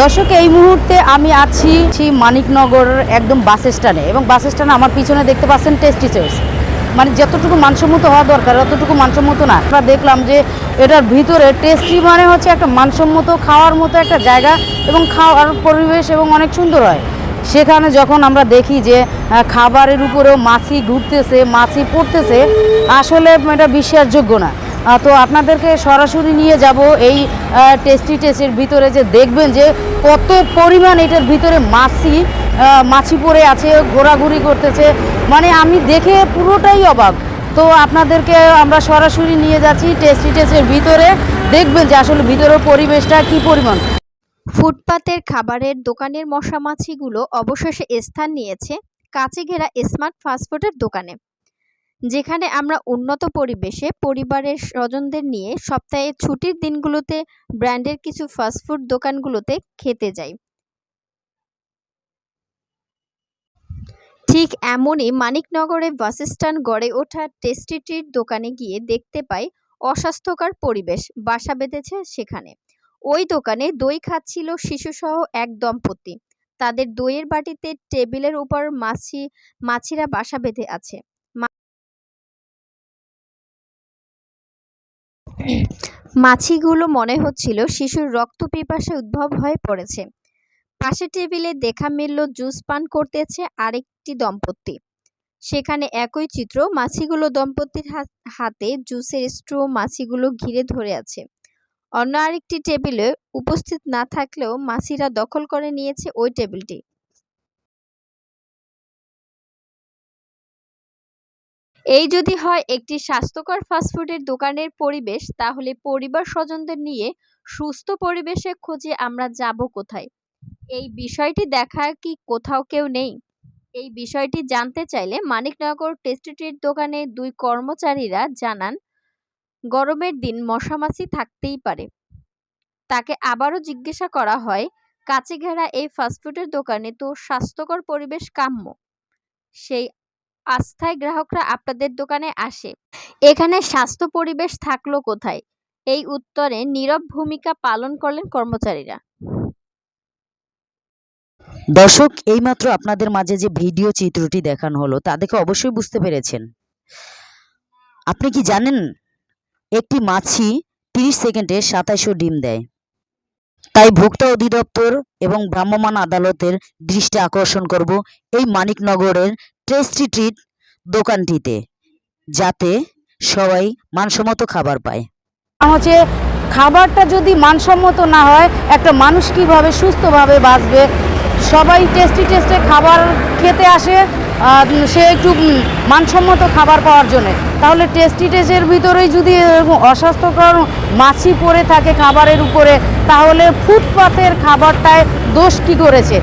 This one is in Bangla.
দর্শক, এই মুহূর্তে আমি আছি মানিকনগর একদম বাস স্ট্যান্ডে এবং বাস স্ট্যান্ডে আমার পিছনে দেখতে পাচ্ছেন টেস্টি চয়েস মানে যতটুকু মানসম্মত হওয়া দরকার, অতটুকু মানসম্মত না। আমরা দেখলাম যে এটার ভিতরে টেস্টি মানে হচ্ছে একটা মানসম্মত খাওয়ার মতো একটা জায়গা এবং খাওয়ার পরিবেশ এবং অনেক সুন্দর হয়। সেখানে যখন আমরা দেখি যে খাবারের উপরেও মাছি ঘুরতেছে, মাছি পড়তেছে, আসলে এটা বিশ্বাসযোগ্য না। তো আপনাদেরকে সরাসরি নিয়ে যাব এই টেস্টি টেস্টের ভিতরে যে দেখবেন যে কত পরিমাণ এটার ভিতরে মাছি মাছি পড়ে আছে, ঘোরাঘুরি করতেছে। মানে আমি দেখে পুরোটাই অবাক। তো আপনাদেরকে আমরা সরাসরি নিয়ে যাচ্ছি টেস্টি টেস্টের ভিতরে। দেখবেন যে আসলে ভিতরের পরিবেশটা কি পরিমাণ। ফুটপাতের খাবারের দোকানের মশামাছিগুলো অবশেষে স্থান নিয়েছে কাছে ঘেরা স্মার্ট ফাস্টফুডের দোকানে। যেখানে আমরা উন্নত পরিবেশে পরিবারের স্বজনদের নিয়ে সপ্তাহে ছুটির দিনগুলোতে ব্র্যান্ডের কিছু ফাস্টফুড দোকানগুলোতে খেতে যাই। ঠিক এমনই মানিকনগরে বাস স্ট্যান্ড গড়ে ওঠা টেস্টি ট্রিট দোকানে গিয়ে দেখতে পাই অস্বাস্থ্যকর পরিবেশ, বাসা বেঁধেছে সেখানে। ওই দোকানে দই খাচ্ছিল শিশুসহ এক দম্পতি। তাদের দইয়ের বাটিতে টেবিলের উপর মাছি, মাছিরা বাসা বেঁধে আছে। মাছিগুলো মনে হচ্ছিল শিশুর রক্ত পিপাসে উদ্ভব হয়ে পড়েছে। পাশে টেবিলে দেখা মিলল জুস পান করতেছে আরেকটি দম্পতি। সেখানে একই চিত্র, মাছিগুলো দম্পতির হাত- হাতে জুসের স্ট্রো মাছিগুলো ঘিরে ধরে আছে। অন্য আরেকটি টেবিলে উপস্থিত না থাকলেও মাছিরা দখল করে নিয়েছে ওই টেবিলটি। এই যদি হয় একটি স্বাস্থ্যকর ফাস্টফুডের দোকানের পরিবেশ, তাহলে পরিবার স্বজনদের নিয়ে সুস্থ পরিবেশে খোঁজে আমরা যাব কোথায়? এই বিষয়টি দেখার কি কোথাও কেউ নেই? এই বিষয়টি জানতে চাইলে মানিকনগর টেস্টি ট্রিট দোকানে দুই কর্মচারীরা জানান, গরমের দিন মশামাছি থাকতেই পারে। তাকে আবারও জিজ্ঞাসা করা হয় কাছে ঘেরা এই ফাস্টফুডের দোকানে তো স্বাস্থ্যকর পরিবেশ কাম্য? সেই আস্থায় গ্রাহকরা আপনাদের দোকানে আসে। এখানে স্বাস্থ্য পরিবেশ থাকল কোথায়? এই উত্তরে নীরব ভূমিকা পালন করলেন কর্মচারীরা। দর্শক, এইমাত্র আপনাদের মাঝে যে ভিডিও চিত্রটি দেখানো হলো, তা দেখে অবশ্যই বুঝতে পেরেছেন। আপনি কি জানেন, একটি মাছি তিরিশ সেকেন্ডে সাতাইশো ডিম দেয়। তাই ভোক্তা অধিদপ্তর এবং ভ্রাম্যমাণ আদালতের দৃষ্টি আকর্ষণ করব এই মানিকনগরের টেস্টি ট্রিট দোকানটিতে, যাতে সবাই মানসম্মত খাবার পায়। হচ্ছে খাবারটা যদি মানসম্মত না হয়, একটা মানুষ কীভাবে সুস্থভাবে বাঁচবে? সবাই টেস্টি টেস্টে খাবার খেতে আসে সে একটু মানসম্মত খাবার পাওয়ার জন্য। তাহলে টেস্টি টেস্টের ভিতরেই যদি অস্বাস্থ্যকর মাছি পড়ে থাকে খাবারের উপরে, তাহলে ফুটপাতের খাবারটায় দোষ কী করেছে?